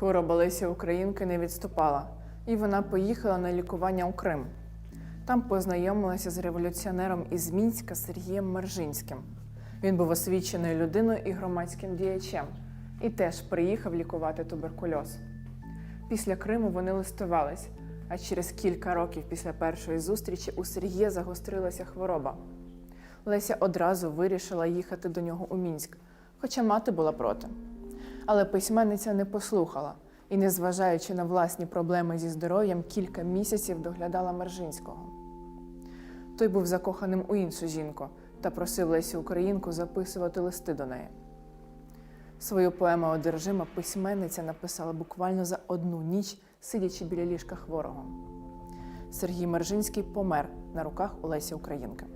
Хвороба Лесі Українки не відступала, і вона поїхала на лікування у Крим. Там познайомилася з революціонером із Мінська Сергієм Мержинським. Він був освіченою людиною і громадським діячем, і теж приїхав лікувати туберкульоз. Після Криму вони листувались, а через кілька років після першої зустрічі у Сергія загострилася хвороба. Леся одразу вирішила їхати до нього у Мінськ, хоча мати була проти. Але письменниця не послухала і, незважаючи на власні проблеми зі здоров'ям, кілька місяців доглядала Мержинського. Той був закоханим у іншу жінку та просив Лесю Українку записувати листи до неї. Свою поему одержима письменниця написала буквально за одну ніч, сидячи біля ліжка хворого. Сергій Мержинський помер на руках у Лесі Українки.